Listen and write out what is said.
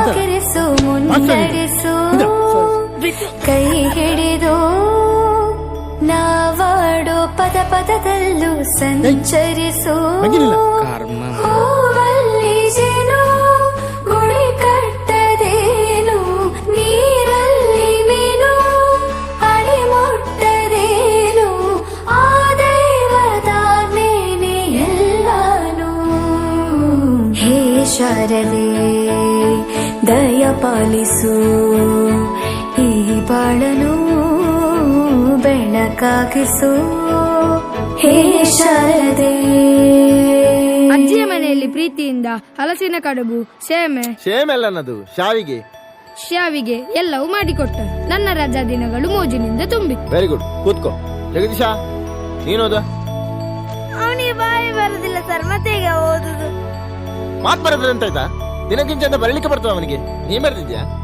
ನೆಲೆಯಾಗಿರಿಸು ಮುನ್ನಡೆಸು ಕೈ ಹಿಡಿದು ನಾವಾಡೋ ಪದ ಪದದಲ್ಲೂ ಸಂಚರಿಸು ಹೂವಲ್ಲಿ ಹೇ ಶಾರದೆ ದಯ ಪಾಲಿಸು. ಈ ಬಾಳನು ಬೆಳಕಾಗಿಸು ಹೇ ಶಾರದೆ. ಅಜ್ಜಿಯ ಮನೆಯಲ್ಲಿ ಪ್ರೀತಿಯಿಂದ ಹಲಸಿನ ಕಡುಬು ಸೇಮೆ ಶೇಮೆಲ್ಲ ಶಾವಿಗೆ. ಶಾವಿಗೆ ಶ್ಯಾವಿಗೆ ಎಲ್ಲವೂ ಮಾಡಿಕೊಟ್ಟ ನನ್ನ ರಜಾ ದಿನಗಳು ಮೋಜಿನಿಂದ ತುಂಬಿ. ವೆರಿ ಗುಡ್ ಕೂತ್ಕೋ. ಜಗದೀಶ ನೀನೋದ ಅವನಿಗೆ ಬಾಯಿ ಬರುದಿಲ್ಲ ಸರ್ ಮತ್ತೆ ಈಗ ಮಾತ್ ಬರೋದ್ರಂತ ಆಯ್ತಾ ದಿನಕ್ಕಿಂತ ಬರಲಿಕ್ಕೆ ಬರ್ತದೆ ಅವನಿಗೆ? ನೀನ್ ಬರ್ತಿದ್ಯಾ?